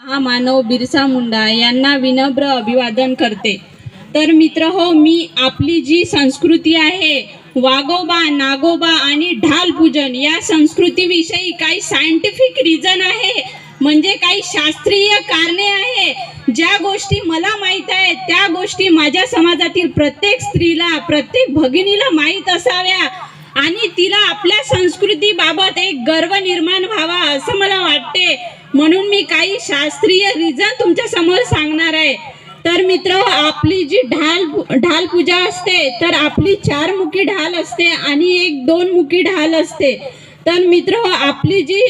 हा मानव बिरसा मुंडा यांना विनम्र अभिवादन करते. तर मित्र हो मी आपली जी संस्कृती आहे वागोबा नागोबा आणि ढाल पूजन या संस्कृतीविषयी काही सायंटिफिक रिझन आहे म्हणजे काही शास्त्रीय कारणे आहे. ज्या गोष्टी मला माहीत आहेत त्या गोष्टी माझ्या समाजातील प्रत्येक स्त्रीला प्रत्येक भगिनीला माहीत असाव्या. आणि तिला आपल्या संस्कृतीबाबत एक गर्व निर्माण व्हावा असं मला वाटते. म्हणून मी काही शास्त्रीय रिझन तुमच्यासमोर सांगणार आहे. तर मित्र आपली जी ढाल ढाल पूजा असते तर आपली चार मुखी ढाल असते आणि एक दोन मुखी ढाल असते. तर मित्र आपली जी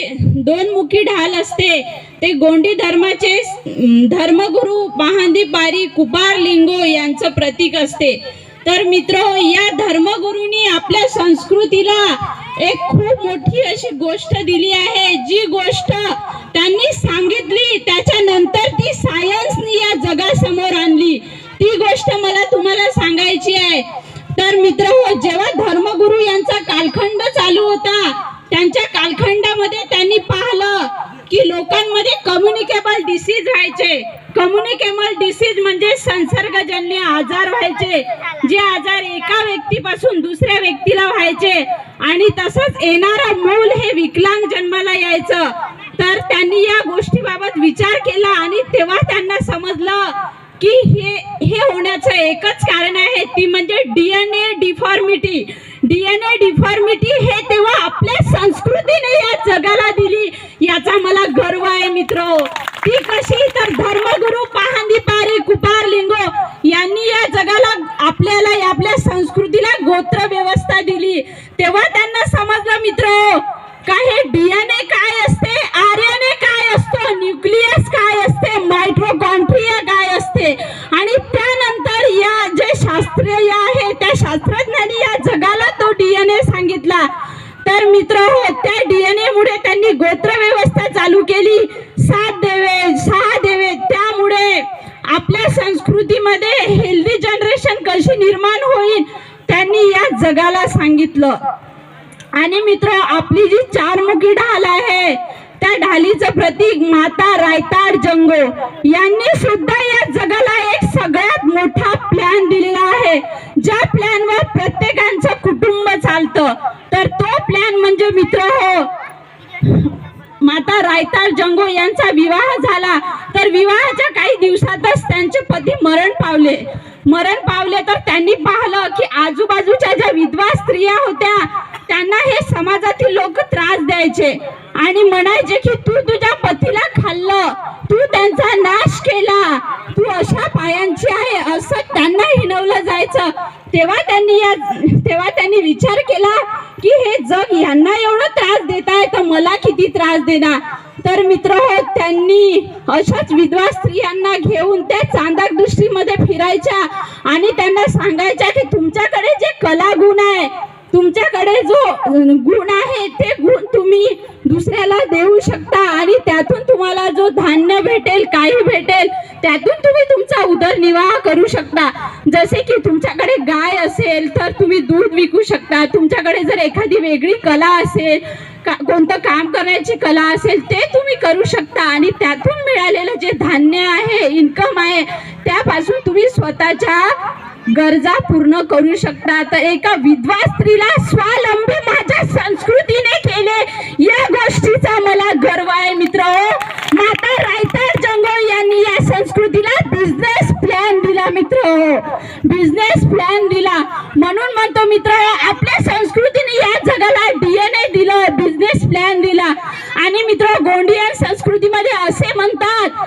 दोन मुखी ढाल असते ते गोंडी धर्माचे धर्मगुरु धर्मगुरू महांदी पारी कुपार लिंगो यांचं प्रतीक असते. तर मित्र या धर्मगुरूंनी आपल्या संस्कृतीला एक खूप मोठी अशी गोष्ट दिली आहे. जी गोष्ट त्यांनी सांगितली त्याच्यानंतर ती सायन्सनी या जगासमोर आणली. ती गोष्ट मला तुम्हाला सांगायची आहे. तर मित्र हो जेव्हा धर्मगुरू यांचा कालखंड चालू होता त्यांच्या कालखंडामध्ये त्यांनी पाहिलं की लोकांमध्ये कम्युनिकेबल डिसीज व्हायचे कम्युनिकेबल डिसीज म्हणजे संसर्गजन्य आजार व्हायचे. जे आजार एका व्यक्तीपासून दुसऱ्या व्यक्तीला व्हायचे. आणि तसंच येणारा मूल हे विकलांग जन्माला यायचं. तर त्यांनी या गोष्टीबाबत विचार केला आणि तेव्हा त्यांना समजलं की हे हे होण्याचं एकच कारण आहे. ती म्हणजे डीएनए डिफॉर्मिटी डीएनए डिफॉर्मिटी हे तेव्हा आपल्या संस्कृतीने या जगाला दिली. याचा मला गर्व आहे मित्र. ती कशी धर्मगुरु पहांदी पारे कुपार लिंगो यांनी या जगाला आपल्याला आपल्या संस्कृतीला गोत्र व्यवस्था दिली. तेव्हा त्यांना समजलं मित्र का हे डीएनए काय असते? आरएनए काय असतो? न्यूक्लियस काय असते? मायट्रोकॉन्ट्रिया काय असते? आणि त्यानंतर या जे शास्त्रीय आहे त्या शास्त्रज्ञांनी या जगाला तो डीएनए सांगितला. तर मित्र हो त्या डीएनए मुळे त्यांनी गोत्र व्यवस्था चालू केली सात देवे सहा देवे त्यामुळे आपल्या संस्कृतीमध्ये हेल्दी जनरेशन कशी निर्माण होईल त्यांनी या जगाला सांगितलं. आणि मित्र आपली जी चारमुखी ढाल आहे त्या ढालीचं प्रतीक माता रायताड जंगो यांनी सुद्धा या जगाला एक सगळ्यात मोठा प्लॅन दिलेला आहे. ज्या प्लॅनवर प्रत्येकांचं कुटुंब चालतं. तर तो प्लॅन म्हणजे मित्र हो माता रायतार जंगो यांचा विवाह झाला. तर विवाहाच्या काही दिवसातच त्यांचे पती मरण पावले. मरण पावले तर त्यांनी पाहिलं की आजूबाजूच्या ज्या विधवा स्त्रिया होत्या त्यांना हे समाजातील लोक त्रास द्यायचे. आणि म्हणायचे की तू तुझ्या पतीला खाल्लं तू त्यांचा नाश केला तू अशा पायांची आहे असं त्यांना हिनवलं जायचं. तेव्हा त्यांनी या तेव्हा त्यांनी विचार केला की हे जग यांना एवढं त्रास देत आहे तर मला किती त्रास देणार? तर मित्र हो त्यांनी अशाच विधवा स्त्रियांना घेऊन त्या चांदाक दृष्टीमध्ये फिरायच्या आणि त्यांना सांगायच्या की तुमच्याकडे जे कला गुण आहे तुमच्याकडे जो गुण आहे ते गुण तुम्ही दुसऱ्याला देऊ शकता आणि त्यातून तुम्हाला जो धान्य भेटेल काही भेटेल त्यातून तुम्ही तुमचा उदरनिर्वाह करू शकता. जसे की तुमच्याकडे गाय असेल तर तुम्ही दूध विकू शकता. तुमच्याकडे जर एखादी वेगळी कला असेल का कोणतं काम करण्याची कला असेल ते तुम्ही करू शकता आणि त्यातून मिळालेलं जे धान्य आहे इन्कम आहे त्यापासून तुम्ही स्वतःच्या गरजा पूर्ण करू शकता. तर एका विधवा स्त्रीला स्वावलंबी माझ्या संस्कृतीने केले. या गोष्टीचा मला गर्व आहे मित्र. माता रायतर जंगो यांनी या संस्कृतीला बिझनेस प्लॅन दिला मित्र. बिझनेस प्लॅन दिला. म्हणून म्हणतो मित्र आपल्या संस्कृतीने या जगाला डीए दिलं बिझनेस प्लॅन दिला. आणि मित्र गोंडियन संस्कृतीमध्ये असे म्हणतात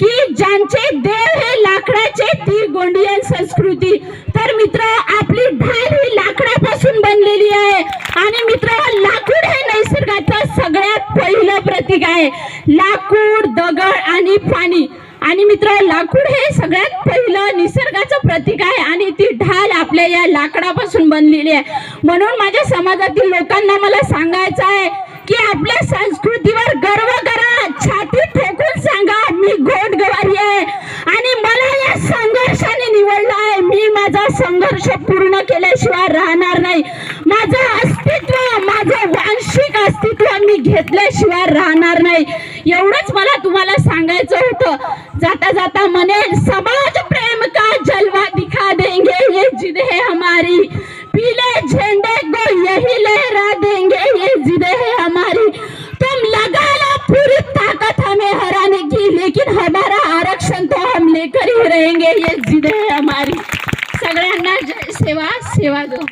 की ज्यांचे देव हे लाकडाचे ती गोंडियन संस्कृती. तर मित्र आपली ढाल ही लाकडापासून बनलेली आहे. आणि मित्र लाकूड हे नैसर्गाचं सगळ्यात पहिलं प्रतीक आहे. लाकूड दगड आणि पाणी. आणि मित्र लाकूड हे सगळ्यात पहिलं निसर्गाचं प्रतीक आहे आणि ती ढाल आपल्या या लाकडापासून बनलेली आहे. म्हणून माझ्या समाजातील लोकांना मला सांगायचं आहे की आपल्या संस्कृतीवर गर्व करा छाती ठोकून सांगा मी गोड गवारी आहे. आणि मला या संघर्षाने निवडलं आहे. मी माझा संघर्ष पूर्ण केल्याशिवाय राहणार नाही. माझं अस्तित्व माझं वांशिक अस्तित्व मी घेतल्याशिवाय राहणार नाही. एवढंच मला तुम्हाला सांगायचं होतं. जाता जाता म्हणे समाज ये जिद है हमारी। पीले झंडे को यही लहरा देंगे, ये जिद है हमारी। तुम लगा लो पूरी ताकत हमें हराने की, लेकिन हमारा आरक्षण तो हम लेकर ही रहेंगे, ये जिद है हमारी। सगळ्यांना जय सेवा सेवा दो।